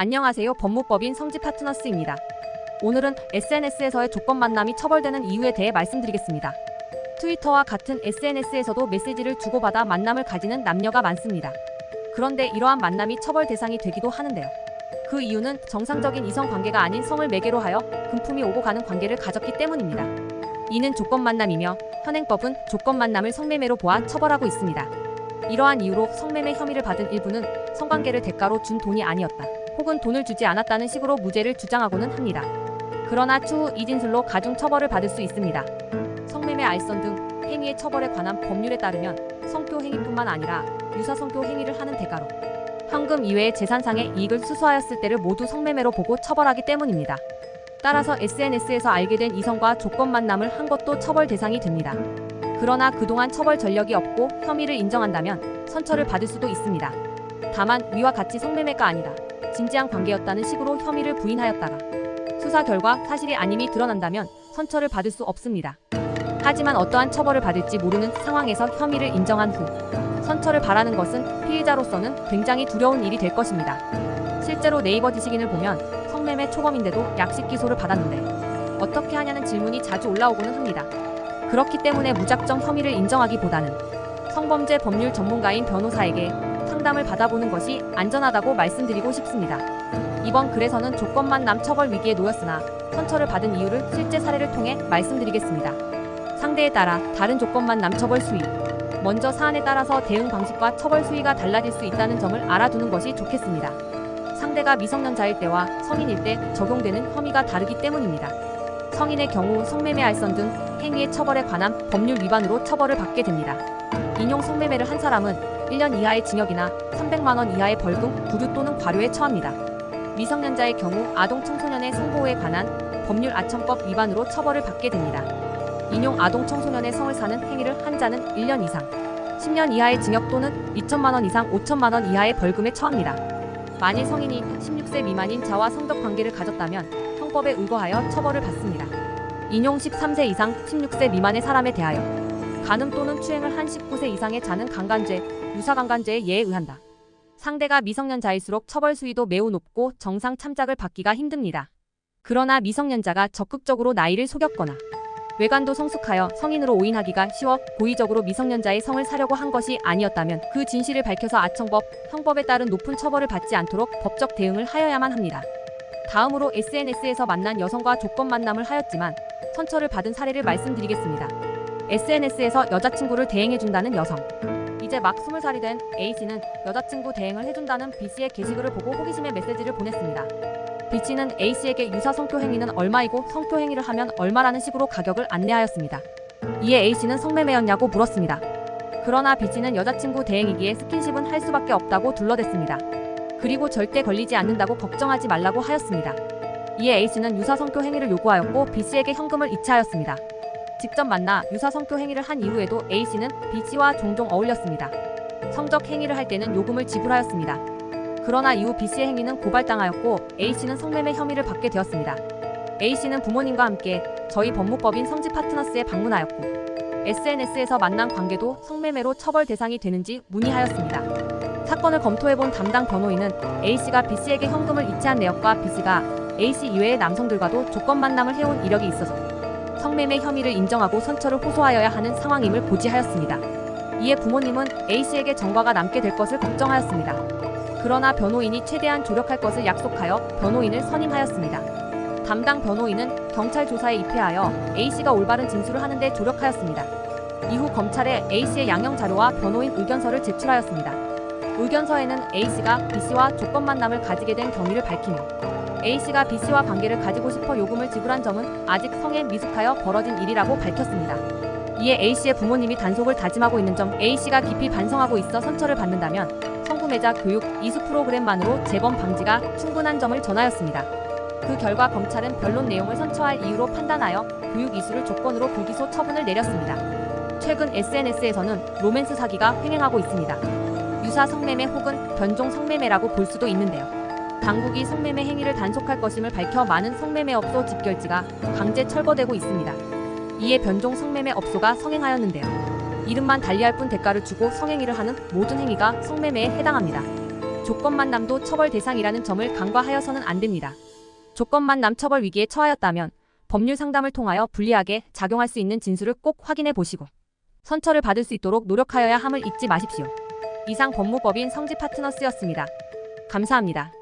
안녕하세요. 법무법인 성지 파트너스입니다. 오늘은 SNS에서의 조건 만남이 처벌되는 이유에 대해 말씀드리겠습니다. 트위터와 같은 SNS에서도 메시지를 주고받아 만남을 가지는 남녀가 많습니다. 그런데 이러한 만남이 처벌 대상이 되기도 하는데요. 그 이유는 정상적인 이성 관계가 아닌 성을 매개로 하여 금품이 오고 가는 관계를 가졌기 때문입니다. 이는 조건 만남이며 현행법은 조건 만남을 성매매로 보아 처벌하고 있습니다. 이러한 이유로 성매매 혐의를 받은 일부는 성관계를 대가로 준 돈이 아니었다. 혹은 돈을 주지 않았다는 식으로 무죄를 주장하고는 합니다. 그러나 추후 이 진술로 가중 처벌을 받을 수 있습니다. 성매매 알선 등 행위의 처벌에 관한 법률에 따르면 성교 행위뿐만 아니라 유사 성교 행위를 하는 대가로 현금 이외의 재산상의 이익을 수수하였을 때를 모두 성매매로 보고 처벌하기 때문입니다. 따라서 SNS에서 알게 된 이성과 조건 만남을 한 것도 처벌 대상이 됩니다. 그러나 그동안 처벌 전력이 없고 혐의를 인정한다면 선처를 받을 수도 있습니다. 다만 위와 같이 성매매가 아니라 진지한 관계였다는 식으로 혐의를 부인하였다가 수사 결과 사실이 아님이 드러난다면 선처를 받을 수 없습니다. 하지만 어떠한 처벌을 받을지 모르는 상황에서 혐의를 인정한 후 선처를 바라는 것은 피의자로서는 굉장히 두려운 일이 될 것입니다. 실제로 네이버 지식인을 보면 성매매 초범인데도 약식 기소를 받았는데 어떻게 하냐는 질문이 자주 올라오고는 합니다. 그렇기 때문에 무작정 혐의를 인정하기보다는 성범죄 법률 전문가인 변호사에게 상담을 받아보는 것이 안전하다고 말씀드리고 싶습니다. 이번 글에서는 조건만 남 처벌 위기에 놓였으나 선처를 받은 이유를 실제 사례를 통해 말씀드리겠습니다. 상대에 따라 다른 조건만 남 처벌 수위. 먼저 사안에 따라서 대응 방식과 처벌 수위가 달라질 수 있다는 점을 알아두는 것이 좋겠습니다. 상대가 미성년자일 때와 성인일 때 적용되는 혐의가 다르기 때문입니다. 성인의 경우 성매매 알선 등 행위의 처벌에 관한 법률 위반으로 처벌을 받게 됩니다. 인용 성매매를 한 사람은 1년 이하의 징역이나 300만 원 이하의 벌금, 구류 또는 과료에 처합니다. 미성년자의 경우 아동 청소년의 성보호에 관한 법률 아청법 위반으로 처벌을 받게 됩니다. 인용 아동 청소년의 성을 사는 행위를 한 자는 1년 이상, 10년 이하의 징역 또는 2천만 원 이상 5천만 원 이하의 벌금에 처합니다. 만일 성인이 16세 미만인 자와 성적 관계를 가졌다면 형법에 의거하여 처벌을 받습니다. 인용 13세 이상 16세 미만의 사람에 대하여 간음 또는 추행을 한 19세 이상의 자는 강간죄, 유사강간죄에 예에 의한다. 상대가 미성년자일수록 처벌 수위도 매우 높고 정상 참작을 받기가 힘듭니다. 그러나 미성년자가 적극적으로 나이를 속였거나 외관도 성숙하여 성인으로 오인하기가 쉬워 고의적으로 미성년자의 성을 사려고 한 것이 아니었다면 그 진실을 밝혀서 아청법, 형법에 따른 높은 처벌을 받지 않도록 법적 대응을 하여야만 합니다. 다음으로 SNS에서 만난 여성과 조건 만남을 하였지만 선처를 받은 사례를 말씀드리겠습니다. SNS에서 여자친구를 대행해준다는 여성. 이제 막 20살이 된 A씨는 여자친구 대행을 해준다는 B씨의 게시글을 보고 호기심에 메시지를 보냈습니다. B씨는 A씨에게 유사 성교 행위는 얼마이고 성교 행위를 하면 얼마라는 식으로 가격을 안내하였습니다. 이에 A씨는 성매매였냐고 물었습니다. 그러나 B씨는 여자친구 대행이기에 스킨십은 할 수밖에 없다고 둘러댔습니다. 그리고 절대 걸리지 않는다고 걱정하지 말라고 하였습니다. 이에 A씨는 유사 성교 행위를 요구하였고 B씨에게 현금을 이체하였습니다. 직접 만나 유사 성교 행위를 한 이후에도 A씨는 B씨와 종종 어울렸습니다. 성적 행위를 할 때는 요금을 지불하였습니다. 그러나 이후 B씨의 행위는 고발당하였고 A씨는 성매매 혐의를 받게 되었습니다. A씨는 부모님과 함께 저희 법무법인 성지 파트너스에 방문하였고 SNS에서 만난 관계도 성매매로 처벌 대상이 되는지 문의하였습니다. 사건을 검토해본 담당 변호인은 A씨가 B씨에게 현금을 이체한 내역과 B씨가 A씨 이외의 남성들과도 조건 만남을 해온 이력이 있어서 성매매 혐의를 인정하고 선처를 호소하여야 하는 상황임을 고지하였습니다. 이에 부모님은 A씨에게 전과가 남게 될 것을 걱정하였습니다. 그러나 변호인이 최대한 조력할 것을 약속하여 변호인을 선임하였습니다. 담당 변호인은 경찰 조사에 입회하여 A씨가 올바른 진술을 하는데 조력하였습니다. 이후 검찰에 A씨의 양형 자료와 변호인 의견서를 제출하였습니다. 의견서에는 A씨가 B씨와 조건 만남을 가지게 된 경위를 밝히며 A씨가 B씨와 관계를 가지고 싶어 요금을 지불한 점은 아직 성에 미숙하여 벌어진 일이라고 밝혔습니다. 이에 A씨의 부모님이 단속을 다짐하고 있는 점 A씨가 깊이 반성하고 있어 선처를 받는다면 성구매자 교육 이수 프로그램만으로 재범 방지가 충분한 점을 전하였습니다. 그 결과 검찰은 변론 내용을 선처할 이유로 판단하여 교육 이수를 조건으로 불기소 처분을 내렸습니다. 최근 SNS에서는 로맨스 사기가 횡행하고 있습니다. 유사 성매매 혹은 변종 성매매라고 볼 수도 있는데요. 당국이 성매매 행위를 단속할 것임을 밝혀 많은 성매매 업소 집결지가 강제 철거되고 있습니다. 이에 변종 성매매 업소가 성행하였는데요. 이름만 달리할 뿐 대가를 주고 성행위를 하는 모든 행위가 성매매에 해당합니다. 조건 만 남도 처벌 대상이라는 점을 간과하여서는 안 됩니다. 조건 만 남 처벌 위기에 처하였다면 법률 상담을 통하여 불리하게 작용할 수 있는 진술을 꼭 확인해 보시고 선처를 받을 수 있도록 노력하여야 함을 잊지 마십시오. 이상 법무법인 성지 파트너스였습니다. 감사합니다.